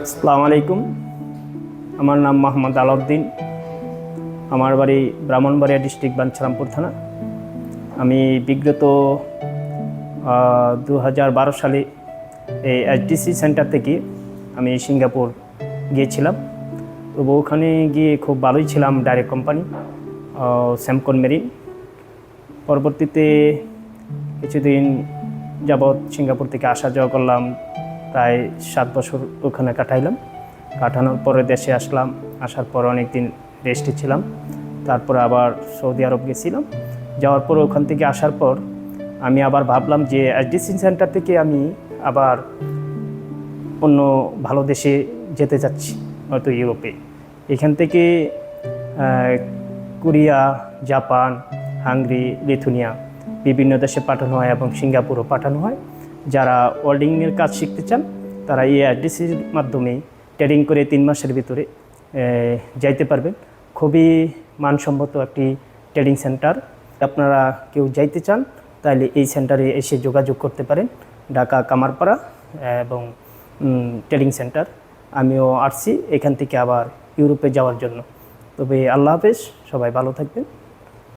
আসসালামু আলাইকুম। আমার নাম মোহাম্মদ আলাউদ্দিন। আমার বাড়ি ব্রাহ্মণবাড়িয়া ডিস্ট্রিক্ট বাঞ্ছারামপুর থানা। আমি বিগত দু হাজার বারো সালে এই এইচডিসি সেন্টার থেকে আমি সিঙ্গাপুর গিয়েছিলাম। তো ওখানে গিয়ে খুব ভালোই ছিলাম ডাইরেক্ট কোম্পানি স্যামকন মেরিন। পরবর্তীতে কিছুদিন যাবৎ সিঙ্গাপুর থেকে আসা যাওয়া করলাম। প্রায় সাত বছর ওখানে কাটাইলাম। কাটানোর পরে দেশে আসলাম, আসার পর অনেক দিন রেস্টে ছিলাম। তারপরে আবার সৌদি আরব গেছিলাম। যাওয়ার পর ওখান থেকে আসার পর আমি আবার ভাবলাম যে এসডিসি সেন্টার থেকে আমি আবার অন্য ভালো দেশে যেতে চাচ্ছি, হয়তো ইউরোপে। এখান থেকে কোরিয়া, জাপান, হাঙ্গরি, লিথুনিয়া বিভিন্ন দেশে পাঠানো হয় এবং সিঙ্গাপুরও পাঠানো হয়। যারা ওয়েল্ডিংয়ের কাজ শিখতে চান, তারা এই অ্যাড্রেসের মাধ্যমে ট্রেডিং করে তিন মাসের ভিতরে যাইতে পারবেন। খুবই মানসম্মত একটি ট্রেডিং সেন্টার আপনারা কেউ যাইতে চান তাহলে এই সেন্টারে এসে যোগাযোগ করতে পারেন। ঢাকা কামারপাড়া এবং ট্রেডিং সেন্টার আমিও আসছি, এখান থেকে আবার ইউরোপে যাওয়ার জন্য। তবে আল্লাহ হাফেজ, সবাই ভালো থাকবেন।